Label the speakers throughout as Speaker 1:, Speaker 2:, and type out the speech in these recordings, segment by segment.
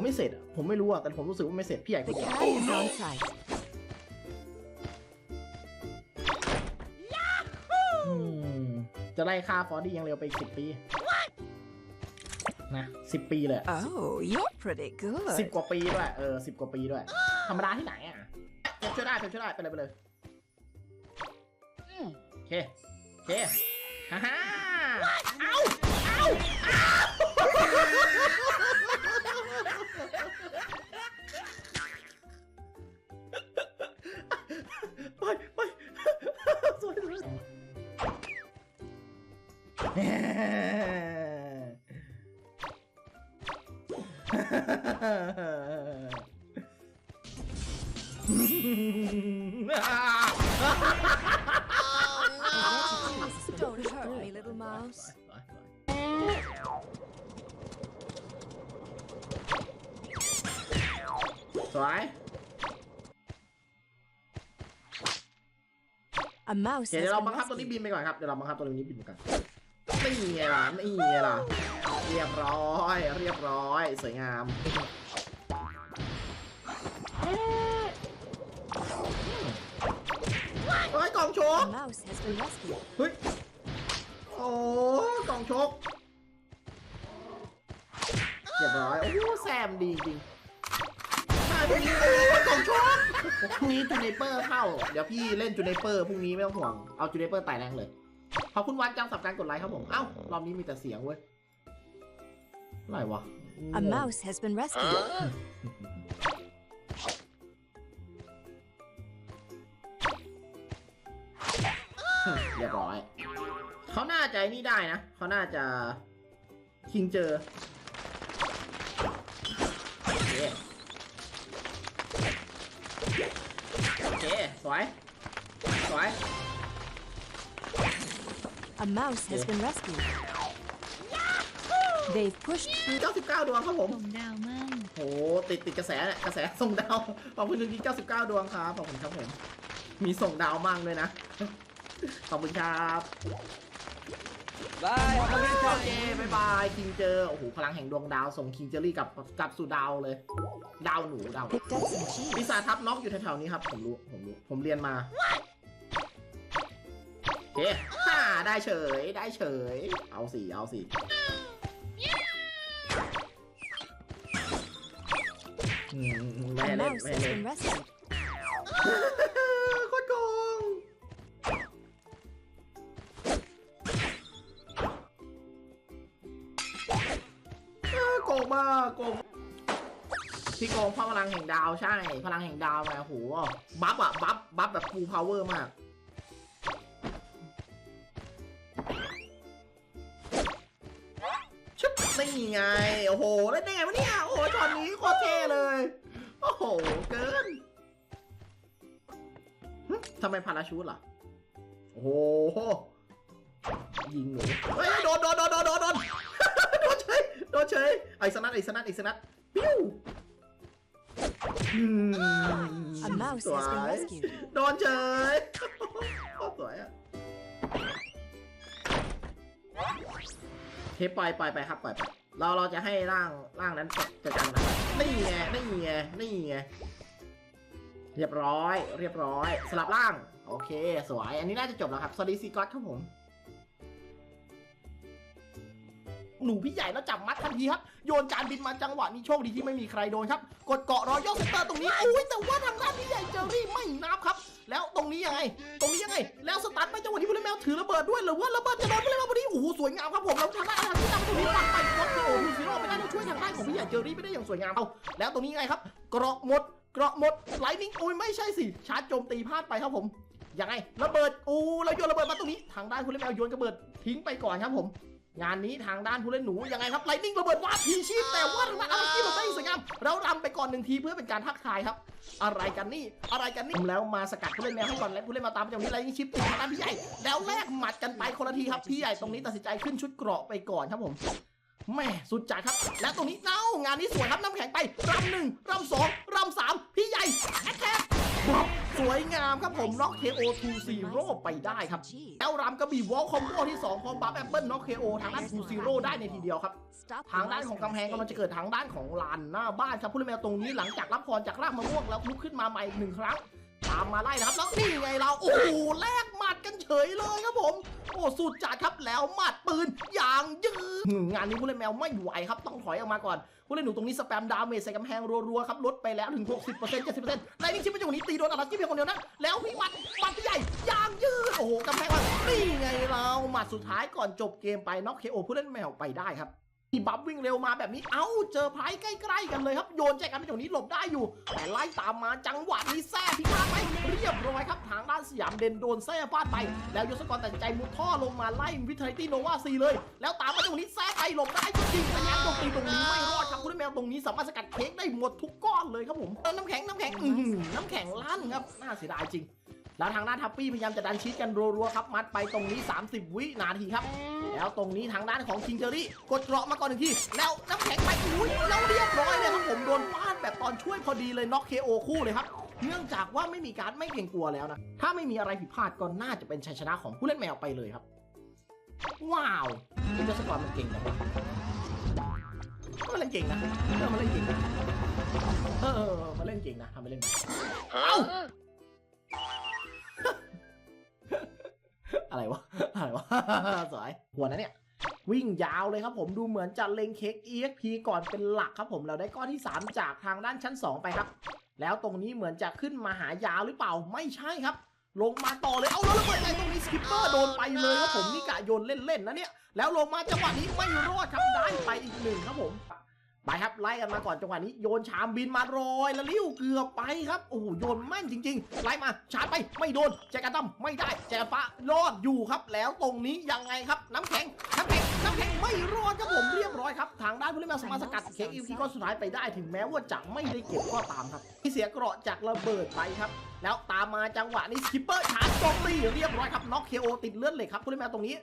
Speaker 1: ว่าไม่เสร็จอะผมไม่รู้อะแต่ผมรู้สึกว่าไม่เสร็จพี่ใหญ่
Speaker 2: The
Speaker 1: คนเดียว
Speaker 2: cat is on site.
Speaker 1: อืมจะไล่ฆ่าฟอร์ดี้ยังเร็วไปอีกสิบปี นะสิบปีเลยอะ
Speaker 2: Oh, you're pretty
Speaker 1: สิบ
Speaker 2: good.
Speaker 1: กว่าปีด้วย เออสิบกว่าปีด้วย ธรรมดาที่ไหนอะเก็บช่วยได้เก็บช่วยได้ ไปเลยไปเลยอืมโอเคโอเคฮ่าฮ่าเอ้าเอ้าเอ้า
Speaker 2: Don't hurt me, little mouse.
Speaker 1: สวย
Speaker 2: A mouse
Speaker 1: เดี๋
Speaker 2: has
Speaker 1: ยวเรา
Speaker 2: been
Speaker 1: บังคับตัวนี้
Speaker 2: rescued.
Speaker 1: บินไปก่อนครับ เดี๋ยวเราบังคับตัวนี้บินไปก่อน นี่ไงล่ะนี่ไงล่ะเรียบร้อย เรียบร้อย สวยงามเฮ้ยกล่องโชกเฮ้ยโอ้กล่องโชกเรียบร้อย โอ้โหแซมดีจริงพรุ่งนี้โอ้กล่องโชกพรุ่งนี้จูเนเปอร์เข้า เดี๋ยวพี่เล่นจูเนเปอร์พรุ่งนี้ไม่ต้องห่วง เอาจูเนเปอร์ไต่แรงเลย ขอบคุณวันจังสับการกดไลค์ครับผม เอ้ารอบนี้มีแต่เสียงเว้ยอะไรวะ
Speaker 2: A mouse has been rescued.
Speaker 1: เรียบร้อย เขาน่าจะไอ้นี่ได้นะ เขาน่าจะคิงเจอโอเคโอเคสวย สวย
Speaker 2: A mouse has been rescued. They've pushed
Speaker 1: มี
Speaker 2: through.
Speaker 1: 99 ดวงครับผม
Speaker 3: ส่งดาวมั่ง
Speaker 1: โห ติดติดกระแสเนี่ยกระแสส่งดาว ขอบคุณจริงๆ99 ดวงครับ ขอบคุณครับผม มีส่งดาวมั่งด้วยนะ ขอบคุณครับ
Speaker 4: Bye, have a good
Speaker 1: โอ
Speaker 4: time.
Speaker 1: เคบายบาย คิงเจอ โอ้โห พลังแห่งดวงดาว ส่งคิงเจอรี่กลับกลับสู่ดาวเลย ดาวหนูดาว
Speaker 2: Picked up some cheese.
Speaker 1: ปีศาจทับน็อกอยู่แถวๆนี้ครับ ผมรู้ ผมรู้ ผมเรียนมาโอ เคฮ่าได้เฉย ได้เฉย เอาสิ เอาสิอืมไม่
Speaker 2: A
Speaker 1: ให้เล่น
Speaker 2: mouse
Speaker 1: ไม่ให้
Speaker 2: has
Speaker 1: เล่น
Speaker 2: been rescued.
Speaker 1: โคตรโกงเออโกงมากโกงพี่โกงเพราะพลังแห่งดาวใช่ พลังแห่งดาวไงโอ้โห บัฟอะบัฟ บัฟแบบฟูลพาวเวอร์มาก ชุบนี่ไง โอ้โหเล่นได้ไงวะเนี่ย โอ้โหช็อตนี้โคตรเท่เลย โอ้โห เกินหึทำไมพาราชูตล่ะ โอ้โห ยิงหนูเฮ้ย โดนโดนโดนโดนโดนโดนโดนเฉยโดนเฉยไอ้สนัดไอ้สนัดไอ้สนัดปิ้วอืม
Speaker 2: A mouse
Speaker 1: สว
Speaker 2: has been
Speaker 1: ย
Speaker 2: rescued.
Speaker 1: โดนเฉยโคตรสวยอะ เทปล่อยปล่อยไปครับปล่อยไปเราเราจะให้ร่างร่างนั้นจัดจัดการนะนี่ไงนี่ไงนี่ไงเรียบร้อย เรียบร้อย สลับร่าง โอเค สวย อันนี้น่าจะจบแล้วครับสวัสดีซีก็อตครับผม หนูพี่ใหญ่แล้วจับมัดทันทีครับ โยนจานบินมาจังหวะนี้โชคดีที่ไม่มีใครโดนครับ กดเกาะรอยย่อเซนเตอร์ตรงนี้อุ้ยแต่ว่าทางด้านพี่ใหญ่เจอรี่ไม่นับครับ แล้วตรงนี้ยังไง ตรงนี้ยังไง แล้วสตาร์ทไปจังหวะที่ผู้เล่นแมวถือระเบิดด้วยหรือว่าระเบิดจะโดนผู้เล่นแมวพอดีโอ้โหสวยงามครับผมแล้วทางด้านทางที่นำตรงนี้ปัดไปก็โอ้โหฮีโร่ไปได้แล้วช่วยทางด้านของพี่ใหญ่เจอรี่ไม่ได้อย่างสวยงามเอาแล้วตรงนี้ยังไงครับเกราะหมดเกราะหมดไลนิ่งอุ้ยไม่ใช่สิชาร์จโจมตีพลาดไปครับผมยังไงระเบิดอู้เราโยนระเบิดมาตรงนี้ ทางด้านผู้เล่นแมวโยนระเบิดทิ้งไปก่อนครับผม งานนี้ทางด้านผู้เล่นหนูยังไงครับไลนิ่งระเบิดวาดพีชีพแต่ว่าทางด้านอาร์กี้เราได้สวยงามเรารำไปก่อนหนึ่งทีเพื่อเป็นการทักทายครับ อะไรกันนี่อะไรกันนี่แล้วมาสกัดผู้เล่นแมวให้ก่อนและผู้เล่นมาตามอย่างนี้ไลนิ่งชิปติดทางด้านพี่ใหญ่แล้วแลกหมัดกันไปคนละทีครับพี่ใหญ่ตรงนี้ตัดสินใจขึ้นชุดเกราะไปก่อนครับผมแม่สุดจัดครับ และตรงนี้เอ้างานนี้สวยครับน้ำแข็งไปรำหนึ่งรำสองรำสามพี่ใหญ่แอคแท็ กบปั๊บสวยงามครับผมน็อก KO 2 0ไปได้ครับ
Speaker 2: Gee.
Speaker 1: แล้วรำกระบี่วอลคอมโบที่ 2 ของบัฟแอปเปิลน็อก KO ทางด้าน2 0ได้ในทีเดียวครับ ทางด้านของกำแพงกำลังจะเกิดทางด้านของลานหน้าบ้านครับผู้เล่นแมวตรงนี้หลังจากรับพรจากรากมะม่วงแล้วลุกขึ้นมาใหม่อีกหนึ่งครั้ง ตามมาไล่นะครับแล้วนี่ไงเราโอ้โหแลกหมัดกันเฉยเลยครับผม โอ้สุดจัดครับแล้วหมัดปืนอย่างยืดงานนี้ผู้เล่นแมวไม่ไหวครับต้องถอยออกมาก่อนผู้เล่นหนูตรงนี้สแปมดาเมจใส่กำแพงรัวๆครับลดไปแล้วถึง 60% 70%ไลนิ่งชิปเป็นจังหวะนี้ตีโดนอาราจิเพียงคนเดียวนะแล้วพี่หมัดหมัดใหญ่ยางยืดโอ้โหกำแพงว่านี่ไงเราหมัดสุดท้ายก่อนจบเกมไปน็อกเคโอผู้เล่นแมวไปได้ครับ มีบัฟวิ่งเร็วมาแบบนี้ เอ้า เจอไพรใกล้ ๆ กันเลยครับ โยนแจกันเป็นอย่างนี้หลบได้อยู่ แต่ไล่ตามมาจังหวะนี้แซ่พิฆาตไปเรียบร้อยครับ ทางด้านสยามเดนโดนแซ่ฟาดไป แล้วยศกรตัดใจมุดท่อลงมาไล่วิทยตี้โนวาซีเลย แล้วตามมาตรงนี้แซ่ไปหลบได้ก็จริงแต่ยังโจมตีตรงนี้ไม่รอดครับคุณแมวตรงนี้สามารถสกัดเค้กได้หมดทุกก้อนเลยครับผมน้ำแข็งน้ำแข็งอื้อหือน้ำแข็งลั่นครับน่าเสียดายจริง แล้วทางด้านทัพปี้พยายามจะดันชีตกันรัวๆครับมัดไปตรงนี้ 30 วินาทีครับ แล้วตรงนี้ทางด้านของคิงเจอรี่กดเกราะมาก่อนหนึ่งทีแล้วน้ำแข็งไปอุ้ยแล้วเรียบร้อยเลยครับผมโดนฟาดแบบตอนช่วยพอดีเลยน็อกเคโอคู่เลยครับเนื่องจากว่าไม่มีการดไม่เกรงกลัวแล้วนะถ้าไม่มีอะไรผิดพลาดก็น่าจะเป็นชัยชนะของผู้เล่นแมวไปเลยครับ ว้าวคุณเจสกรมันเก่งนะวะมันเล่นเก่งนะเออมันเล่นเก่งนะเออเออเออมันเล่นเก่งนะทำไปเล่นไปเอ้า อะไรวะ อะไรวะ สวย หัวนะเนี่ย วิ่งยาวเลยครับผมดูเหมือนจะเล็งเค้ก EXP ก่อนเป็นหลักครับผมเราได้ก้อนที่ 3 จากทางด้านชั้น 2 ไปครับ แล้วตรงนี้เหมือนจะขึ้นมาหายาวหรือเปล่าไม่ใช่ครับ ลงมาต่อเลยเอาแล้วระเบิดใจตรงนี้สกิปเปอร์โดนไปเลยครับผมนี่กะโยนเล่นๆนะเนี่ยแล้วลงมาจังหวะนี้ไม่รอดครับได้ไปอีกหนึ่งครับผม ไปครับไล่กันมาก่อนจังหวะนี้โยนชามบินมาโรยแล้วลิ้วเกือบไปครับโอ้โหโยนแม่นจริง ๆ ไล่มาชาร์จไปไม่โดนแจกันตั้มไม่ได้แจกันฟ้ารอดอยู่ครับ แล้วตรงนี้ยังไงครับ น้ำแข็งน้ำแข็งน้ำแข็งไม่รอดครับผมเรียบร้อยครับทางด้านผู้เล่นมาสามารถสกัดเค้กอีพีก้อนสุดท้ายไปได้ถึงแม้ว่าจะไม่ได้เก็บก็ตามครับที่เสียเกราะจากระเบิดไปครับแล้วตามมาจังหวะนี้สกิปเปอร์ชาร์จโจมตีเรียบร้อยครับน็อกเคโอติดเลือดเหล็กครับผู้เล่นมาตรงนี้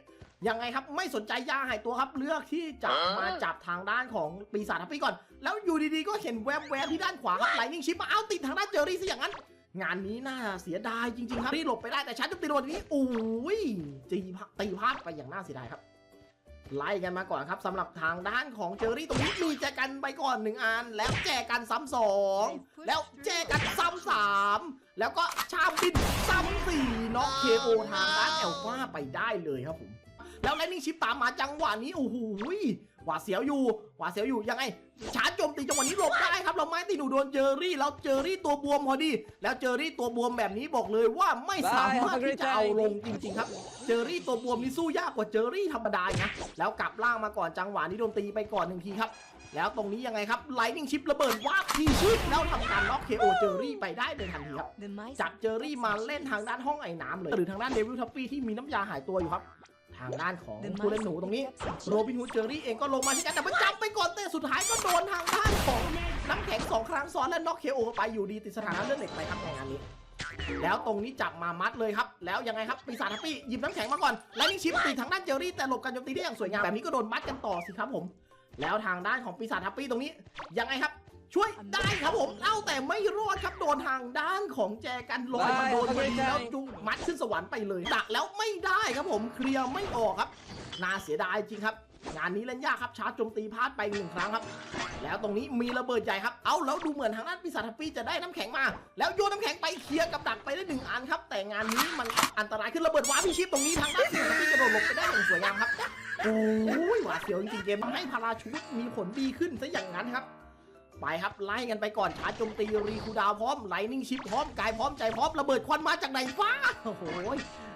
Speaker 1: ยังไงครับไม่สนใจยาหายตัวครับ เลือกที่จะมาจับทางด้านของปีศาจทัพปี้ก่อน แล้วอยู่ดีๆก็เห็นแวบๆที่ด้านขวาครับไลนิ่งชิปมาเอาติดทางด้านเจอรี่ซะอย่างนั้น งานนี้น่าเสียดายจริงๆครับรีหลบไปได้แต่ชัดจะตีโดนนี้โอ้ยจีพะตีพลาดไปอย่างน่าเสียดายครับไล่กันมาก่อนครับสำหรับทางด้านของเจอรี่ตรงนี้มีแจกันไปก่อนหนึ่งอัน แล้วแจกันซ้ำสองแล้วแจกันซ้ำสามแล้วก็ชามบินซ้ำสี่น็อกเคโอทางด้านแอลฟาไปได้เลยครับผม แล้วไลนิ่งชิปตามมาจังหวะนี้โอ้โหหวาดเสียวอยู่หวาดเสียวอยู่ยังไงชาร์จโจมตีจังหวะนี้หลบได้ครับเราไม้ตีหนูโดนเจอรี่แล้วเจอรี่ตัวบวมพอดี แล้วเจอรี่ตัวบวมแบบนี้บอกเลยว่าไม่สามารถที่จะเอาลงจริงๆครับเจอรี่ตัวบวมนี่สู้ยากกว่าเจอรี่ธรรมดาอีกนะแล้วกลับล่างมาก่อนจังหวะนี้โดนตีไปก่อนหนึ่งทีครับแล้วตรงนี้ยังไงครับไลนิ่งชิประเบิดวาบทีชิปแล้วทำการน็อกเคโอเจอรี่ไปได้ในทันทีครับ
Speaker 2: The mice
Speaker 1: จับเจอรี่มาเล่นทางด้านห้องไอ้น้ำเลยหรือทางด้านเดวิลทัฟฟี่ที่มีน้ำยาหายตัวอยู่ครับ ทางด้านของ
Speaker 2: The
Speaker 1: ผู้เล่นหนูตรงนี้โรบินฮูดเจอรี่เองก็ลงมาที่กันแต่มันจับไปก่อนแต่สุดท้ายก็โดนทางด้านของน้ำแข็งสองครั้งซ้อนและน็อกเคโอไปอยู่ดีติดสถานะเลือดเหล็กไปครับในงานนี้ แล้วตรงนี้จับมามัดเลยครับ แล้วยังไงครับปีศาจทัพปี้หยิบน้ำแข็งมาก่อนและนี่ชิปตีทางด้านเจอรี่แต่หลบการโจมตีได้อย่างสวยงามแบบนี้ก็โดนมัดกันต่อสิครับผม แล้วทางด้านของปีศาจทัพปี้ตรงนี้ยังไงครับ ช่วยได้ครับผมเอ้าแต่ไม่รอดครับโดนทางด้านของแจกันลอยมาโดนพอดีแล้วจุงมัดขึ้นสวรรค์ไปเลยดักแล้วไม่ได้ครับผมเคลียร์ไม่ออกครับน่าเสียดายจริงครับ งานนี้เล่นยากครับชาร์จโจมตีพลาดไปหนึ่งครั้งครับ แล้วตรงนี้มีระเบิดใหญ่ครับเอาแล้วดูเหมือนทางด้านปีศาจทัพปี้จะได้น้ำแข็งมา แล้วโยนน้ำแข็งไปเคลียร์กับดักไปได้หนึ่งอันครับ แต่งานนี้มันอันตรายขึ้นระเบิดว้าร์ปพิชิปตรงนี้ทางด้านปีศาจทัพปี้กระโดดหลบไปได้อย่างสวยงามครับโอ้ยหวาดเสียวจริงๆเกมให้พาราชูตมีผลดีขึ้นซะอย่างนั้นครับ ไปครับไล่กันไปก่อนชาร์จโจมตีรีคูดาวพร้อมไลนิ่งชิปพร้อมกายพร้อมใจพร้อมระเบิดควันมาจากไหนฟ้าโอ้โห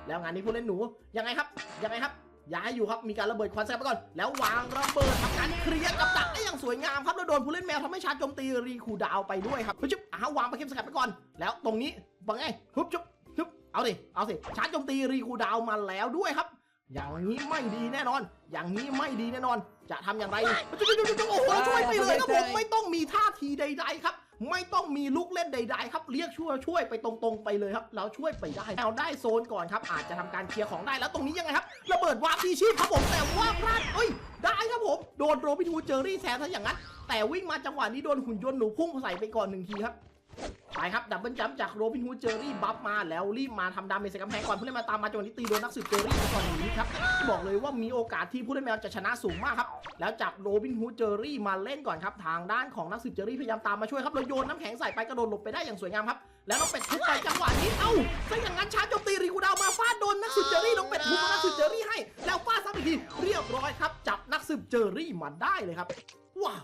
Speaker 1: แล้วงานนี้ผู้เล่นหนูยังไงครับยังไงครับย้ายอยู่ครับมีการระเบิดควันแซงไปก่อน แล้ววางระเบิดทำการเคลียร์กับดักได้อย่างสวยงามครับแล้วโดนผู้เล่นแมวทำให้ชาร์จโจมตีรีคูดาวไปด้วยครับชุบอ่าวางไปเข้มสกัดไปก่อน แล้วตรงนี้บังไงชุบชุบชุบเอาสิเอาสิชาร์จโจมตีรีคูดาวมาแล้วด้วยครับ อย่างนี้ไม่ดีแน่นอน อย่างนี้ไม่ดีแน่นอน จะทำอย่างไรโอ้โหช่วยไปเลยครับผมไม่ต้องมีท่าทีใด ๆ ครับ ไม่ต้องมีลูกเล่นใด ๆ ครับ เรียกช่วยช่วยไปตรงๆไปเลยครับแล้วช่วยไปได้เอาได้โซนก่อนครับอาจจะทำการเคลียร์ของได้แล้วตรงนี้ยังไงครับระเบิดวาร์ปทีชีพครับผมแต่ว่าพลาดเอ้ยได้ครับผมโดนโรบินฮูดเจอรี่แซนซะอย่างนั้น แต่วิ่งมาจังหวะนี้โดนหุ่นยนต์หนูพุ่งใส่ไปก่อนหนึ่งทีครับ ไปครับดับเบิลจัมจากโรบินฮูดเจอรี่บัฟมาแล้วรีบมาทำดาเมจใส่กำแพงก่อนผู้เล่นมวตามมาจังหวะนี้ตีโดนนักสืบเจอรี่ไปก่อนอย่างนี้ครับบอกเลยว่ามีโอกาสที่ผู้เล่นแมวจะชนะสูงมากครับแล้วจับโรบินฮูดเจอรี่มาเล่นก่อนครับทางด้านของนักสืบเจอรี่พยายามตามมาช่วยครับเราโยนน้ำแข็งใส่ไปกระโดดหลบไปได้อย่างสวยงามครับแล้วน้องเป็ดทุบไปจังหวะนี้เอ้าถ้าอย่างนั้นชาร์จโจมตีรีคูดาวมาฟาดโดนนักสืบเจอรี่น้องเป็ดทุบนักสืบเจอรี่ให้ แล้วฟาดซ้ำอีกทีเรียบร้อยครับจับนักสืบเจอรี่มาได้เลยครับว้าว